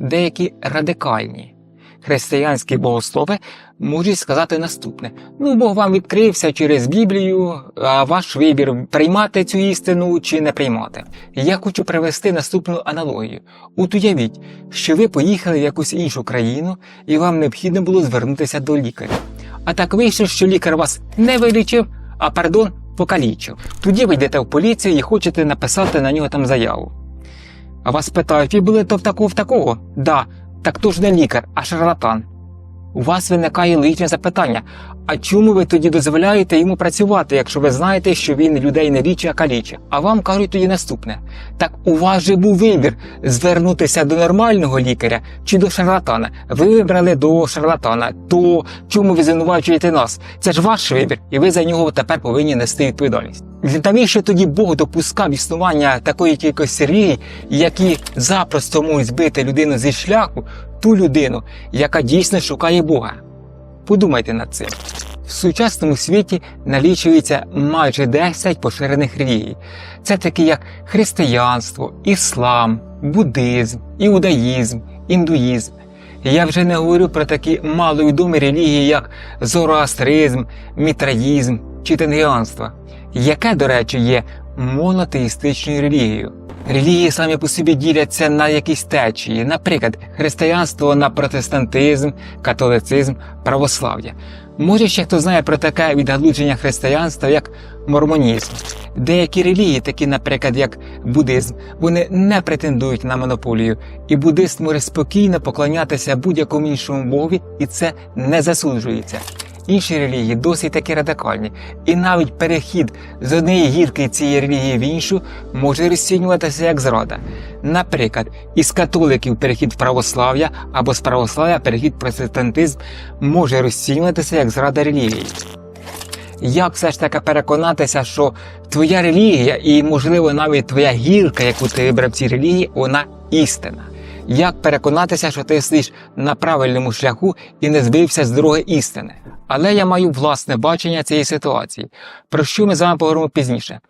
деякі радикальні. Християнські богослови можуть сказати наступне: ну, Бог вам відкрився через Біблію, а ваш вибір приймати цю істину чи не приймати. Я хочу привести наступну аналогію. От уявіть, що ви поїхали в якусь іншу країну, і вам необхідно було звернутися до лікаря. А так вийшло, що лікар вас не вилічив, а пардон, покалічив. Тоді ви йдете в поліцію і хочете написати на нього там заяву. Вас питають, ви були то в такого в такого? Да, так то ж не лікар, а шарлатан. У вас виникає логічне запитання: а чому ви тоді дозволяєте йому працювати, якщо ви знаєте, що він людей не лічить, а калічить? А вам кажуть тоді наступне: так у вас же був вибір звернутися до нормального лікаря чи до шарлатана. Ви вибрали до шарлатана. То чому ви звинувачуєте нас? Це ж ваш вибір, і ви за нього тепер повинні нести відповідальність. Навіщо тоді Бог допускав існування такої кількості релігій, які запросто можуть збити людину зі шляху, ту людину, яка дійсно шукає Бога? Подумайте над цим. В сучасному світі налічується майже 10 поширених релігій. Це такі як християнство, іслам, буддизм, іудаїзм, індуїзм. Я вже не говорю про такі маловідомі релігії, як зороастризм, мітраїзм чи тенгіанство, яке, до речі, є монотеїстичною релігією. Релігії самі по собі діляться на якісь течії, наприклад, християнство на протестантизм, католицизм, православ'я. Може, ще хто знає про таке відгалудження християнства, як мормонізм. Деякі релігії, такі, наприклад, як буддизм, вони не претендують на монополію, і буддист може спокійно поклонятися будь-якому іншому богові, і це не засуджується. Інші релігії досить таки радикальні, і навіть перехід з однієї гірки цієї релігії в іншу може розцінюватися як зрада. Наприклад, із католиків перехід в православ'я або з православ'я перехід в протестантизм може розцінюватися як зрада релігії. Як все ж таки переконатися, що твоя релігія і, можливо, навіть твоя гірка, яку ти вибрав в цій релігії, вона істина? Як переконатися, що ти стоїш на правильному шляху і не збився з дороги істини? Але я маю власне бачення цієї ситуації, про що ми з вами поговоримо пізніше.